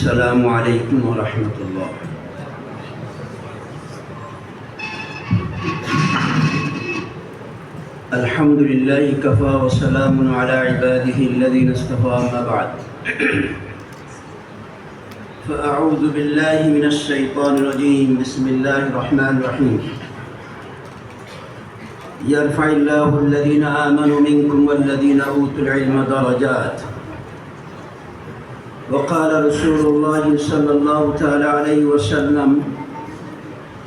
السلام عليكم ورحمة الله. الحمد لله كفى وسلام على عباده الذين اصطفى ما بعد. فأعوذ بالله من الشيطان الرجيم. بسم الله الرحمن الرحيم. يرفع الله الذين آمنوا منكم والذين أوتوا العلم درجات. وقال رسول الله صلى الله تعالى عليه وسلم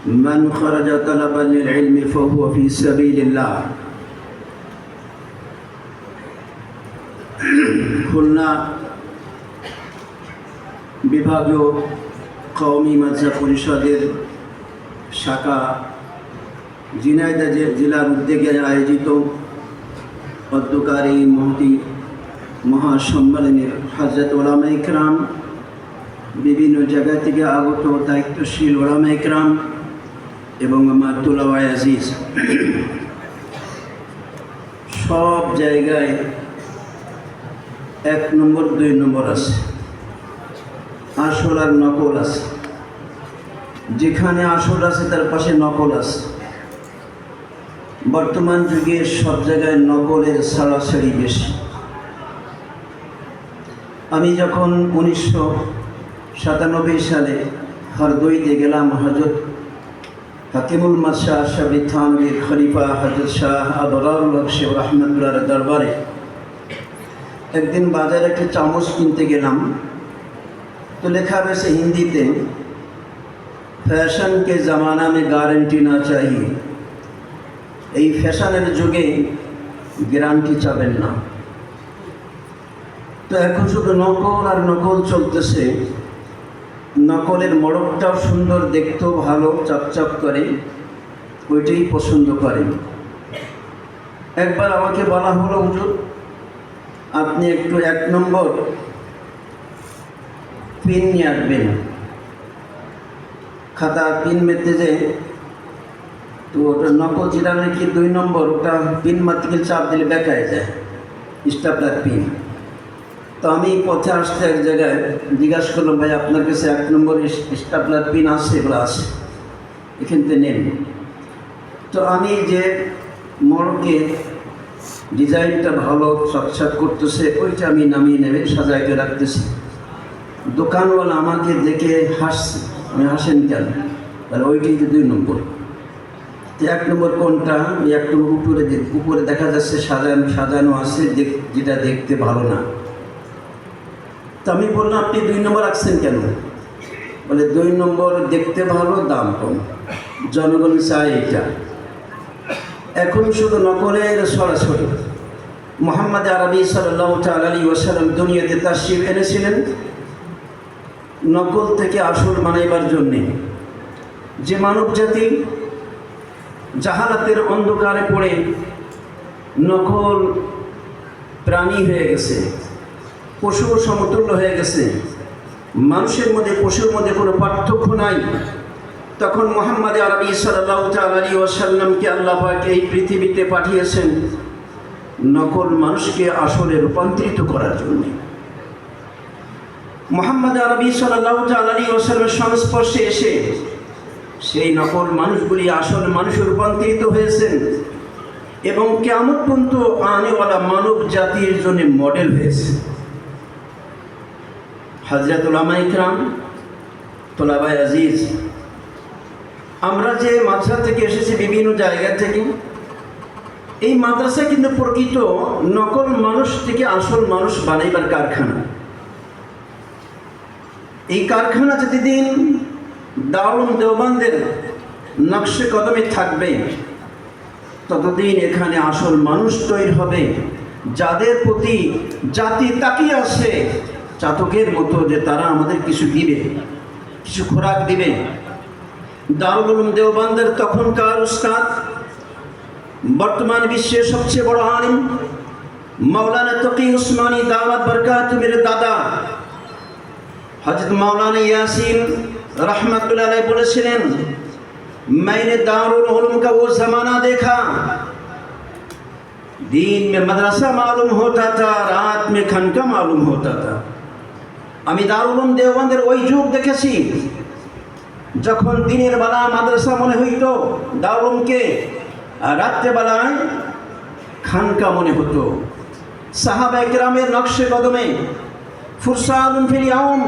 من خرج طلبا للعلم فهو في سبيل الله খুলনা বিভাগীয় কওমি মাদ্রাসা পরিষদের শাখা ঝিনাইদহ জে- জেলার উদ্যোগে আয়োজিত অধ্যকারী মহতি মহাসম্মেলনের হজরত ওলামা ইকরাম, বিভিন্ন জায়গা থেকে আগত দায়িত্বশীল ওলামা ইকরাম এবং আমার তোলাওয়াই আজিজ। সব জায়গায় এক নম্বর, দুই নম্বর আছে। আসল আর নকল আছে। যেখানে আসল আছে, তার পাশে নকল আছে। বর্তমান যুগে সব জায়গায় নকলের সারাসারি বেশি। আমি যখন উনিশশো সাতানব্বই সালে হরদইতে গেলাম হজরত হাকিমুল মাসা শাবি থানবীর খলিফা হজরত শাহ আবরারুল শেখ রহমতুল্লাহর দরবারে একদিন বাজারে একটা চামচ কিনতে গেলাম। তো লেখা রয়েছে হিন্দিতে ফ্যাশন কে জামানা মে গ্যারেন্টি না চাই এই ফ্যাশনের যুগে গ্যারান্টি চাবেন না। তো এখন শুধু নকল আর নকল চলতেছে। নকলের মড়কটাও সুন্দর, দেখতেও ভালো চপচপ করে। ওইটাই পছন্দ করে। একবার আমাকে বলা হলো, হুজুর, আপনি একটু এক নম্বর পিন নিয়ে আসবেন। খাতা পিন মেতে যে, তো ওটা নকল যেটা নাকি দুই নম্বর, ওটা পিন মাত্রিকে চাপ দিলে বেকায় যায়। Stapler pin. তো আমি পথে আসতে এক জায়গায় জিজ্ঞাসা করলাম, ভাই, আপনার কাছে এক নম্বর স্টাপলার পিন আছে, এগুলো আছে। এখান থেকে নেন। তো আমি যে মরকে ডিজাইনটা ভালো চকচক করতেছে, ওইটা আমি নামিয়ে নেবে, সাজাইতে রাখতেছি। দোকানওয়ালা আমাকে দেখে হাসছে। আমি, হাসেন কেন? তাহলে ওইটাই তো দুই নম্বর। তো এক নম্বর কোনটা? এক নম্বর উপরে উপরে দেখা যাচ্ছে সাজানো সাজানো আছে যেটা দেখতে ভালো না। তো আমি বললাম, আপনি দুই নম্বর রাখছেন কেন? বলে, দুই নম্বর দেখতে ভালো, দাম কম। জনগণ চায় এটা। এখন শুধু নকলের সরাসরি। মোহাম্মদ আরবি সাল্লাহ ওসালাম দুনিয়াতে তার শিব এনেছিলেন, নকল থেকে আসল বানাইবার জন্যে। যে মানব জাতি জাহালাতের অন্ধকারে পড়ে নকল প্রাণী হয়ে গেছে। পশু সমতুল্য হয়ে গেছে। মানুষের মধ্যে, পশুর মধ্যে কোনো পার্থক্য নাই। তখন মোহাম্মদ আরবি সাল্লাহ আলী ওসাল্লামকে আল্লাহ এই পৃথিবীতে পাঠিয়েছেন নকল মানুষকে আসলে রূপান্তরিত করার জন্যে। মোহাম্মদ আরবি সাল্লাহ আলী ওসাল্লামের সংস্পর্শে এসে সেই নকল মানুষগুলি আসল মানুষে রূপান্তরিত হয়েছেন এবং কেমন পর্যন্ত আনেওয়ালা মানব জাতির জন্য মডেল হয়েছে। হাজরাতুল ইকরাম, তোলাবাই আজিজ। আমরা যে মাদ্রাসা থেকে এসেছি বিভিন্ন জায়গা থেকে, এই মাদ্রাসা কিন্তু প্রকৃত নকল মানুষ থেকে আসল মানুষ বানাইবার কারখানা। এই কারখানা যতদিন দারুণ দেওবানদের নকশে কদমে থাকবে, ততদিন এখানে আসল মানুষ তৈরি হবে, যাদের প্রতি জাতি তাকিয়ে আসে চাতকের মতো যে তারা আমাদের কিছু দিবে কিছু খোরাক দিবে দারুল উলুম দেওবানদের তখনকার উস্তাদ বর্তমান বিশ্বের সবচেয়ে বড় আলিম মৌলানা তকি উসমানী দাওয়াত বরকাত মেরে দাদা হজরত মৌলানা ইয়াসিন रहमतुल्लाह अलैह বলেছিলেন मैंने दारुल उलूम का वो जमाना देखा दिन में मदरसा मालूम होता था रात में खनका मालूम होता था আমি দারুলম দেওবন্দের ওই যুগ দেখেছি, যখন দিনের বেলা মাদ্রাসা মনে হইত দারুলমকে রাত্রেবেলায় খানকা মনে হতো। সাহাবা একরামের নকশে কদমে, ফুরসানুন ফিল ইয়াউম,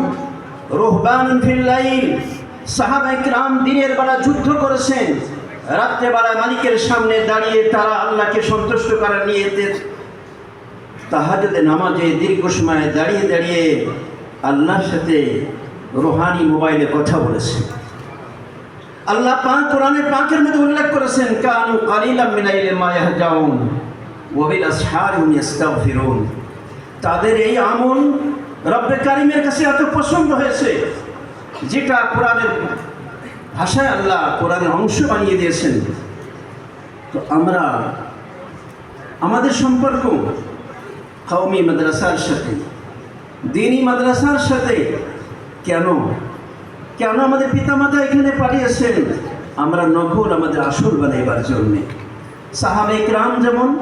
রুহবানুন ফিল লাইল দিনের বেলা যুদ্ধ করেছেন, রাত্রেবেলা মালিকের সামনে দাঁড়িয়ে তারা আল্লাহকে সন্তুষ্ট করার নিয়ে তাহাজুদে নামাজে দীর্ঘ সময় দাঁড়িয়ে দাঁড়িয়ে আল্লাহর সাথে রোহানি মোবাইলে কথা বলেছে। আল্লাহ পাক কোরআনে পাকের মধ্যে উল্লেখ করেছেন, কানু কালিলাম মিনাইলে মা ইয়াহজাউন ওয়া বিল আসহারিহুম ইস্তাগফিরুন তাদের এই আমল রব্বে কারিমের কাছে এত পছন্দ হয়েছে, যেটা কোরআনের ভাষায় আল্লাহ কোরআনের অংশ বানিয়ে দিয়েছেন। তো আমরা আমাদের সম্পর্ক কওমি মাদ্রাসার সাথে দিনী মাদ্রাসার সাথে। কেন? কেন আমাদের পিতামাতা এখানে পাঠিয়েছেন আমরা নকল আমাদের আসল বানাইবার জন্যে। সাহাবে রাম যেমন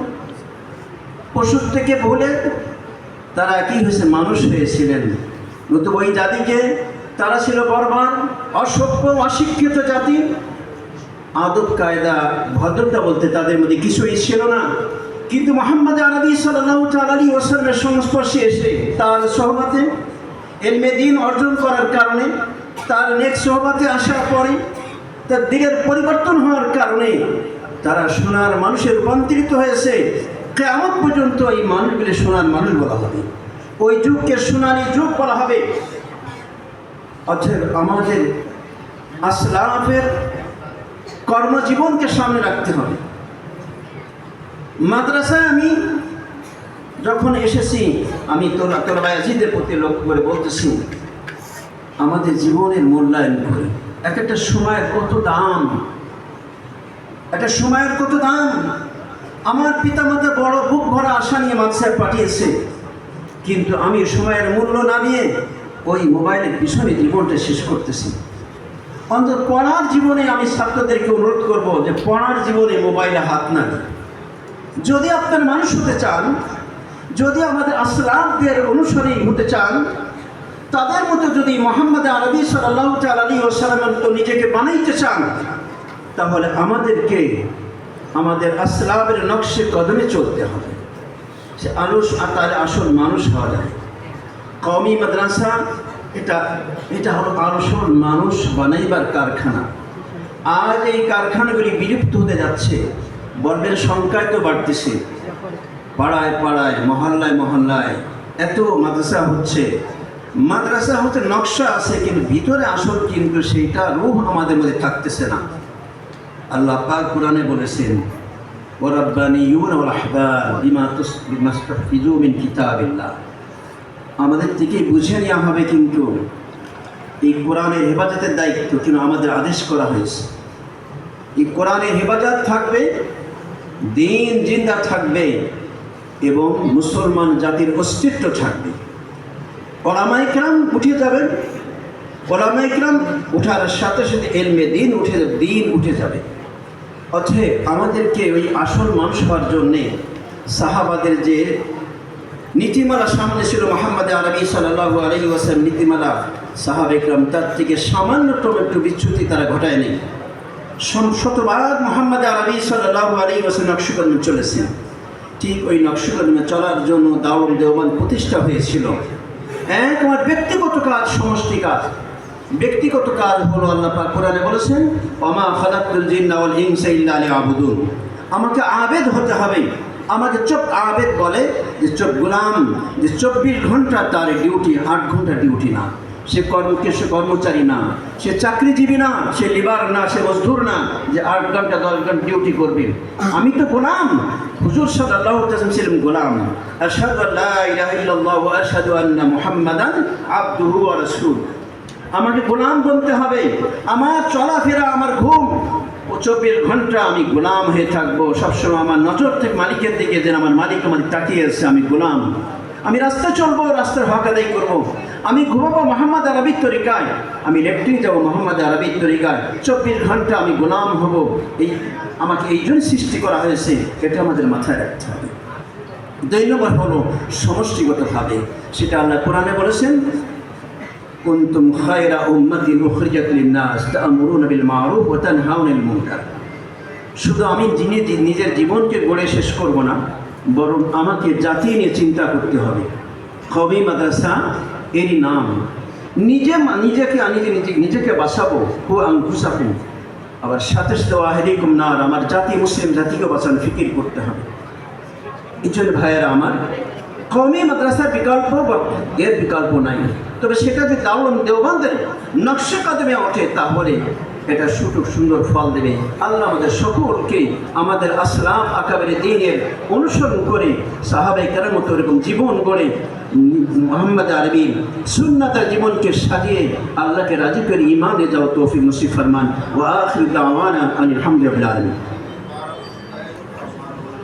পশুর থেকে ভুলে তারা কি হয়েছে? মানুষ হয়েছিলেন। নতুবা ওই জাতিকে, তারা ছিল বর্বর অসভ্য, অশিক্ষিত জাতি। আদব, কায়দা, ভদ্রতা বলতে তাদের মধ্যে কিছুই ছিল না। কিন্তু মোহাম্মদ আলী ওসালামের সংস্পর্শে এসে তার সহমতে এলমে দিন অর্জন করার কারণে, তার নেক সহবাতে আসার পরে, তার দিনের পরিবর্তন হওয়ার কারণে তারা সোনার মানুষে রূপান্তরিত হয়েছে। কেমন পর্যন্ত এই মানুষগুলি সোনার মানুষ বলা হবে। ওই যুগকে সোনালি যুগ বলা হবে। অর্থাৎ আমাদের আসলাফের কর্মজীবনকে সামনে রাখতে হবে। মাদ্রাসায় আমি যখন এসেছি, আমি তোরা তোর বায়াজিদের প্রতি লক্ষ্য করে বলতেছি, আমাদের জীবনের মূল্যায়ন করে। এক একটা সময়ের কত দাম। একটা সময়ের কত দাম। আমার পিতামাতা বড় বুক ভরা আশা নিয়ে মাদ্রাসায় পাঠিয়েছে। কিন্তু আমি সময়ের মূল্য না নিয়ে ওই মোবাইলের পিছনে জীবনটা শেষ করতেছি। অন্তত পড়ার জীবনে আমি ছাত্রদেরকে অনুরোধ করব যে পড়ার জীবনে মোবাইলে হাত না দিই যদি আপনার মানুষ হতে চান, যদি আমাদের আসলামদের অনুসারী হতে চান, তাদের মতো যদি মোহাম্মদ আরবি সাল্লাহ আলী ওসালামের মতো নিজেকে বানাইতে চান, তাহলে আমাদেরকে আমাদের আসলামের নকশে কদমে চলতে হবে। সে আলুস তাহলে আসল মানুষ হওয়া যায়। কমি মাদ্রাসা, এটা এটা হলো আসল মানুষ বানাইবার কারখানা। আজ এই কারখানাগুলি বিলুপ্ত হতে যাচ্ছে। বর্ণের সংখ্যায় তো বাড়তেছে। পাড়ায় পাড়ায়, মহল্লায় মহল্লায় এত মাদ্রাসা হচ্ছে। মাদ্রাসা হতে নকশা আছে, কিন্তু ভিতরে আসল কিন্তু সেইটা রূহ আমাদের মধ্যে থাকতেছে না। আল্লাহ পাক কোরআনে বলেছেন আমাদের থেকে বুঝে নেওয়া হবে কিন্তু এই কোরআনের হেফাজতের দায়িত্ব, কিন্তু আমাদের আদেশ করা হয়েছে। এই কোরআনের হেফাজত থাকবে দিন জিন্দা থাকবে এবং মুসলমান জাতির অস্তিত্ব থাকবে। ওলামাইকরাম উঠে যাবেন। ওলামাইকরাম উঠার সাথে সাথে এলমে দিন উঠে দিন উঠে যাবে। অতএব আমাদেরকে ওই আসল মানুষ হওয়ার জন্যে সাহাবাদের যে নীতিমালা সামনে ছিল মোহাম্মদ আরবি সাল্লাহ আলী ওয়াসাম নীতিমালা সাহাব একরাম তার থেকে সামান্যতম একটু বিচ্যুতি তারা ঘটায় নেই শতবার মোহাম্মদ আরবি সাল্লাহ আলী ওয়াসাম নকশকর্মে চলেছেন। ঠিক ওই নকশকর্মে চলার জন্য দাউল দেওবান প্রতিষ্ঠা হয়েছিল। এক আমার ব্যক্তিগত কাজ, সমষ্টি কাজ। ব্যক্তিগত কাজ হলো আল্লাহ পাক কোরআনে বলেছেন, ওমা খালাকুল জিন্না ওয়াল ইনসা ইল্লা লিয়াবুদুন। আমাকে আবেদ হতে হবে। আমাকে চোখ আবেদ বলে যে চোখ গোলাম, যে চব্বিশ ঘণ্টা তার ডিউটি আট ঘণ্টা ডিউটি না। সে কর্মকে সে কর্মচারী না, সে চাকরিজীবী না, সে লিবার না, সে মজদুর না, যে আট ঘণ্টা, দশ ঘণ্টা ডিউটি করবে। আমি তো গোলাম। হুজুর সাল্লাহ ছিলেন গোলাম। আমাকে গোলাম বলতে হবে। আমার চলাফেরা, আমার ঘুম। চব্বিশ ঘণ্টা আমি গোলাম হয়ে থাকব। সবসময় আমার নজর থেকে মালিকের দিকে যেন আমার মালিক আমার তাকিয়ে এসছে আমি গোলাম। আমি রাস্তা চলবো, রাস্তার হক আদায় করব। আমি ঘুমাবো মোহাম্মদ আরবির তরিকায়। আমি লেফটিনে যাব মোহাম্মদ আরবির তরিকায়। চব্বিশ ঘণ্টা আমি গোলাম হব। এই আমাকে এই জন্য সৃষ্টি করা হয়েছে, এটা আমাদের মাথায় রাখতে হবে। দুই নম্বর হলো সমষ্টিগতভাবে সেটা আল্লাহ কোরআনে বলেছেন, কুনতুম খায়রা উম্মাতিন উখরিজাত লিন-নাস বিল মা'রুফ ওয়া তানহাউনা মুনকার শুধু আমি যিনি নিজের জীবনকে গড়ে শেষ করব না বরং আমাকে জাতি নিয়ে চিন্তা করতে হবে। কবি মাদ্রাসা? এরই নাম। নিজে নিজেকে আমি যে নিজে নিজেকে বাঁচাবো, হু আংকুসাকু আবার সাথে সাথে ওয়াহেদিকুম নার, আমার জাতি মুসলিম জাতিকে বাঁচান ফিকির করতে হবে। এই জন্য ভাইয়েরা আমার, কমে মাদ্রাসার বিকল্প এর বিকল্প নাই। তবে সেটা যদি দাওয়ান দেওবানদের নকশা কদমে ওঠে, তাহলে এটা সুযোগ, সুন্দর ফল দেবে। আল্লাহ আমাদের সকলকে আমাদের আসলাম আকাবের দিনের অনুসরণ করে সাহাবাই কারের মতো এরকম জীবন গড়ে, মোহাম্মদ আরবির সুন্নাতার জীবনকে সাজিয়ে আল্লাহকে রাজি করে ইমানে যাও তৌফিক মুসিফরমান ফরমান। আলহামদুলিল্লাহ আলমিন।